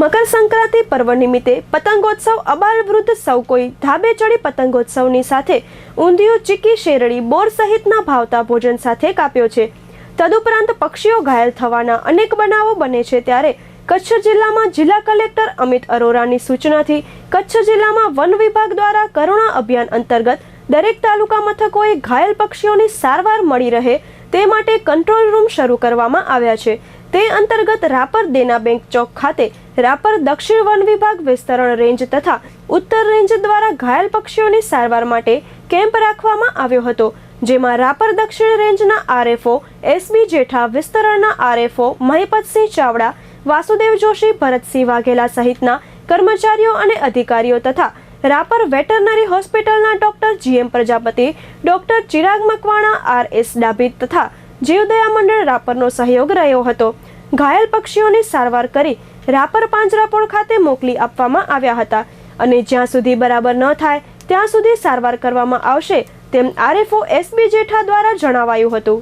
મકર સંક્રાંતિ પર્વ નિમિત્તે પતંગોત્સવ અબાલ વૃદ્ધ સૌ કોઈ ધાબે ચડી પતંગોત્સવની સાથે ઊંધિયું, ચીકી, શેરડી, બોર સહિતના ભાવતા ભોજન સાથે કાપ્યો છે. તદુપરાંત પક્ષીઓ ઘાયલ થવાના અનેક બનાવો બને છે ત્યારે કચ્છ જિલ્લામાં જિલ્લા કલેક્ટર અમિત અરોરાની સૂચનાથી કચ્છ જિલ્લામાં વન વિભાગ દ્વારા કરુણા અભિયાન અંતર્ગત દરેક તાલુકા મથકોએ ઘાયલ પક્ષીઓની સારવાર મળી રહે તે માટે કંટ્રોલ રૂમ શરૂ કરવામાં આવ્યા છે. તે અંતર્ગત રાપર દેના બેંક ચોક ખાતે રાપર દક્ષિણ વન વિભાગ વિસ્તરણ રેન્જ તથા ઉત્તર રેન્જ દ્વારા ઘાયલ પક્ષીઓની સારવાર માટે કેમ્પ રાખવામાં આવ્યો હતો, જેમાં રાપર દક્ષિણ રેન્જના આરએફઓ એસબી જેઠા, વિસ્તરણના આરએફઓ મહિપતસિંહ ચાવડા, વાસુદેવ જોશી, ભરતસિંહ વાઘેલા સહિતના કર્મચારીઓ અને અધિકારીઓ તથા રાપર વેટરનરી હોસ્પિટલના doctor GM Prajapati, doctor Chirag Makwana R S Dabhi તથા જીવદયા મંડળ રાપરનો સહયોગ રહ્યો હતો. ઘાયલ પક્ષીઓની સારવાર કરી રાપર પાંજરાપોળ ખાતે મોકલી આપવામાં આવ્યા હતા. અને જ્યાં સુધી બરાબર ન થાય, ત્યાં સુધી સારવાર કરવામાં આવશે તેમ આરએફઓ એસબી જેઠા દ્વારા જણાવાયું હતું.